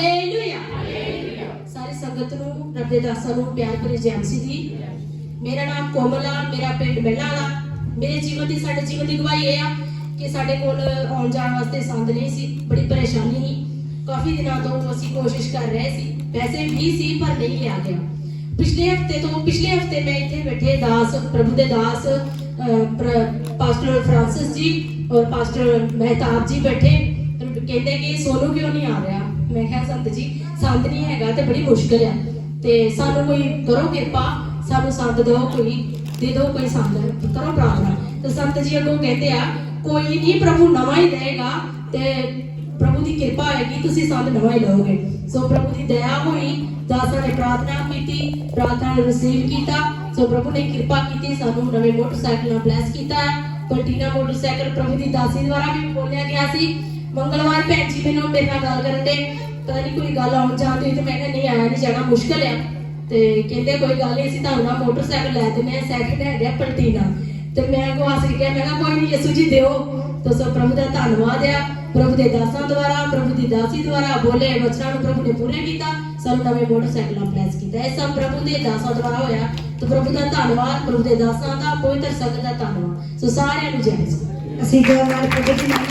Hallelujah ਸਾਰੀ ਸੰਗਤ ਨੂੰ ਰੱਬ ਦੇ ਦਾਸਾਂ ਨੂੰ ਪਿਆਰ ਭਰੀ ਜੈ ਦੀ। ਮੇਰਾ ਨਾਮ ਕੋਮਲ ਮੇਰਾ ਪਿੰਡ ਮਹਿਲਾਲਾ ਮੇਰੇ ਜੀਵਨ ਦੀ, ਸਾਡੇ ਜੀਵਨ ਦੀ ਗਵਾਹੀ ਇਹ ਆ ਕਿ ਸਾਡੇ ਕੋਲ ਆਉਣ ਜਾਣ ਵਾਸਤੇ ਸੰਦ ਨਹੀਂ ਸੀ, ਬੜੀ ਪਰੇਸ਼ਾਨੀ ਸੀ। ਕਾਫੀ ਦਿਨਾਂ ਤੋਂ ਅਸੀਂ ਕੋਸ਼ਿਸ਼ ਕਰ ਰਹੇ ਸੀ। ਪੈਸੇ ਵੀ ਸੀ, ਪਰ ਨਹੀਂ ਲਿਆ ਗਿਆ। ਪਿਛਲੇ ਹਫ਼ਤੇ ਤੋਂ, ਪਿਛਲੇ ਹਫ਼ਤੇ ਮੈਂ ਇੱਥੇ ਬੈਠੇ ਦਾਸ, ਪ੍ਰਭੂ ਦੇ ਦਾਸ ਪਾਸਟਰ ਫ੍ਰਾਂਸਿਸ ਜੀ ਔਰ ਪਾਸਟਰ ਮਹਿਤਾਬ ਜੀ ਬੈਠੇ। ਕਹਿੰਦੇ ਕਿ ਸੋਨੂ ਕਿਉਂ ਨਹੀਂ ਆ ਰਿਹਾ? ਮੈਂ ਕਿਹਾ, ਸੰਤ ਜੀ, ਸੰਤ ਨਹੀਂ ਹੈਗਾ ਤੇ ਬੜੀ ਮੁਸ਼ਕਲ ਆ। ਤੇ ਸਾਨੂੰ ਕੋਈ ਕਰੋ ਕਿਰਪਾ, ਸਾਨੂੰ ਸੰਤ ਦਿਓ ਕੋਈ, ਦੇ ਦਿਓ ਕੋਈ ਸੰਤ, ਕਰੋ ਪ੍ਰਾਰਥਨਾ। ਤੇ ਸੰਤ ਜੀ ਅੱਗੋਂ ਕਹਿੰਦੇ ਆ, ਕੋਈ ਨਹੀਂ, ਪ੍ਰਭੂ ਨਵਾਂ ਹੀ ਦੇਗਾ ਤੇ ਪ੍ਰਭੂ ਦੀ ਕਿਰਪਾ ਹੋਏਗੀ, ਤੁਸੀਂ ਸੰਤ ਨਵਾਂ ਹੀ ਲਓਗੇ। ਸੋ ਪ੍ਰਭੂ ਦੀ ਦਇਆ ਹੋਈ, ਦਾਸਾਂ ਨੇ ਪ੍ਰਾਰਥਨਾ ਕੀਤੀ, ਪ੍ਰਾਰਥਨਾ ਨੂੰ ਰਿਸੀਵ ਕੀਤਾ। ਸੋ ਪ੍ਰਭੂ ਨੇ ਕਿਰਪਾ ਕੀਤੀ, ਸਾਨੂੰ ਨਵੇਂ ਮੋਟਰਸਾਈਕਲ ਨਾਲ ਬਲੈਸ ਕੀਤਾ ਪਲਟੀਨਾ ਮੋਟਰਸਾਈਕਲ ਪ੍ਰਭੂ ਦੀ ਦਾਸੀ ਦੁਆਰਾ ਵੀ ਬੋਲਿਆ ਗਿਆ ਸੀ। ਮੰਗਲਵਾਰ ਭੈਣ ਜੀ ਮੈਨੂੰ ਮੇਰੇ ਨਾਲ ਗੱਲ ਕਰਨ ਦੇ। ਪਤਾ ਨਹੀਂ ਕੋਈ ਗੱਲ ਆਉਣ ਜਾਂਦੀ ਤੇ ਮੈਂ ਕਿਹਾ ਨਹੀਂ ਆਇਆ ਨਹੀਂ ਜਾਣਾ, ਮੁਸ਼ਕਲ ਆ। ਤੇ ਕਹਿੰਦੇ ਕੋਈ ਗੱਲ ਨਹੀਂ ਅਸੀਂ ਤੁਹਾਨੂੰ ਨਾ ਮੋਟਰਸਾਈਕਲ ਲੈ ਦਿੰਦੇ ਆ ਸੈਕਿੰਡ ਹੈਂਡ ਆ ਪਲਟੀਨਾ। ਤੇ ਮੈਂ ਕੋ ਹੱਸ ਕੇ ਮੈਂ ਕਿਹਾ, ਕੋਈ ਨਹੀਂ ਯਿਸੂ ਜੀ ਦਿਓ। ਤਾਂ ਸੋ ਪ੍ਰਭੂ ਦਾ ਧੰਨਵਾਦ ਆ। ਪ੍ਰਭੂ ਦੇ ਦਾਸਾਂ ਦੁਆਰਾ, ਪ੍ਰਭੂ ਦੀ ਦਾਸੀ ਦੁਆਰਾ ਬੋਲੇ ਵਚਨਾਂ ਨੂੰ ਪ੍ਰਭੂ ਨੇ ਪੂਰੇ ਕੀਤਾ। ਸਾਨੂੰ ਨਵੇਂ ਮੋਟਰਸਾਈਕਲਾਂ ਬਲੈਸ ਕੀਤਾ। ਇਹ ਸਭ ਪ੍ਰਭੂ ਦੇ ਦਾਸਾਂ ਦੁਆਰਾ ਹੋਇਆ। ਤੇ ਪ੍ਰਭੂ ਦਾ ਧੰਨਵਾਦ, ਪ੍ਰਭੂ ਦੇ ਦਾਸਾਂ ਦਾ ਪਵਿੱਤਰ ਸੰਗਤ ਦਾ ਧੰਨਵਾਦ। ਸੋ ਸਾਰਿਆਂ ਨੂੰ ਜੈ ਅਸੀਂ ਜੋ ਨਾਲ ਪ੍ਰਗਟ ਨਾਲ